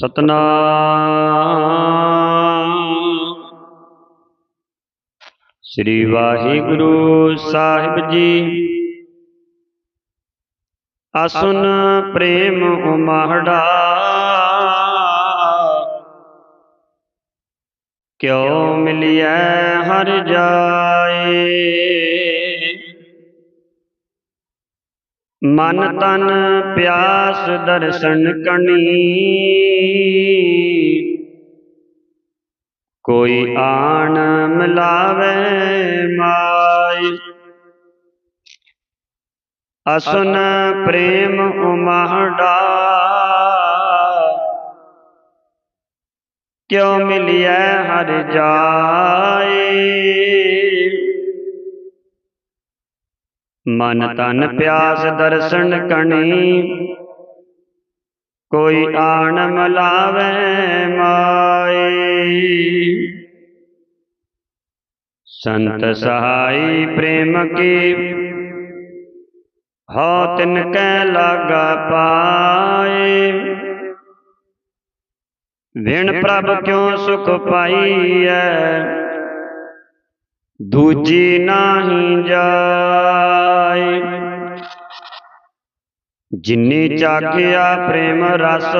ਸਤਨਾਮ। ਸ੍ਰੀ ਵਾਹਿਗੁਰੂ ਸਾਹਿਬ ਜੀ। ਅਸੁਨ ਪ੍ਰੇਮ ਉਮਹੜਾ। ਕਿਉ ਮਿਲਿਐ ਹਰ ਜਾਏ? ਮਨ ਤਨ ਪਿਆਸ ਦਰਸ਼ਨ ਕਣੀ। ਕੋਈ ਆਣ ਮਿਲਾਵੇ ਮਾਈ। ਅਸਨ ਪ੍ਰੇਮ ਉਮਹੜਾ। ਕਿਉ ਮਿਲਿਆ ਹਰ ਜਾਏ? ਮਨ ਤਨ ਪਿਆਸ ਦਰਸ਼ਨ ਕਣੀ। ਕੋਈ ਆਣ ਮਲਾਵੇ ਮਾਈ। ਸੰਤ ਸਹਾਈ ਪ੍ਰੇਮ ਕੀ? ਹੋ ਤਿਨ ਕੈ ਲਾਗਾ ਪਾਏ। ਵਿਣ ਪ੍ਰਭ ਕਿਉ ਸੁਖ ਪਾਈਐ? ਦੂਜੀ ਨਾਹੀ ਜਾਏ। ਜਿਨੀ ਚਾਖਿਆ ਪ੍ਰੇਮ ਰਸ।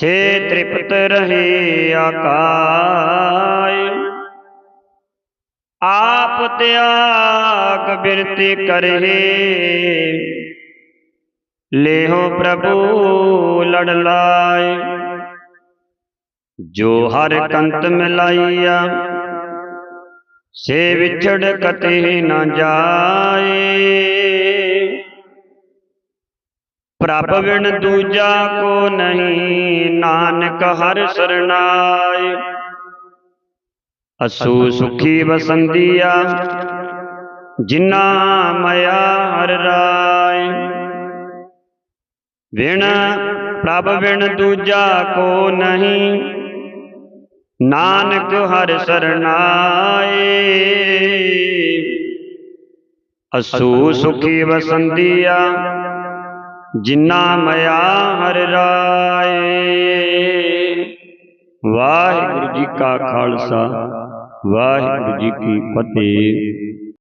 ਸੇ ਤ੍ਰਿਪਤ ਰਹੇ ਆਕਾਇ ਆਪ ਤਿਆਗ ਬਿਰਤੀ ਕਰੇ। ਲੇਹੋ ਪ੍ਰਭੂ, ਲੜ ਲਾਏ। ਜੋ ਹਰ ਕੰਤ ਮਿਲਾਈਆ, ਸੇ ਵਿਛੜ ਕਤੇ ਨਾ ਜਾਏ। ਪ੍ਰਭ ਵਿਣ ਦੂਜਾ ਕੋ ਨਹੀਂ, ਨਾਨਕ ਹਰ ਸਰਨਾਏ ਅਸੂ ਸੁਖੀ ਬਸੰਦੀਆ ਜਿਨਾ ਮਇਆ ਹਰ ਰਾਏ। ਵਿਣ ਪ੍ਰਭ ਵਿਣ ਦੂਜਾ ਕੋ ਨਹੀਂ, ਨਾਨਕ ਹਰ ਸਰਨਾਏ ਅਸੂ ਸੁਖੀ ਵਸੰਦੀਆ ਜਿਨਾ ਮਇਆ ਹਰ ਰਾਏ। ਵਾਹਿਗੁਰੂ ਜੀ ਕਾ ਖਾਲਸਾ ਵਾਹਿਗੁਰੂ ਜੀ ਕੀ ਫਤਿਹ।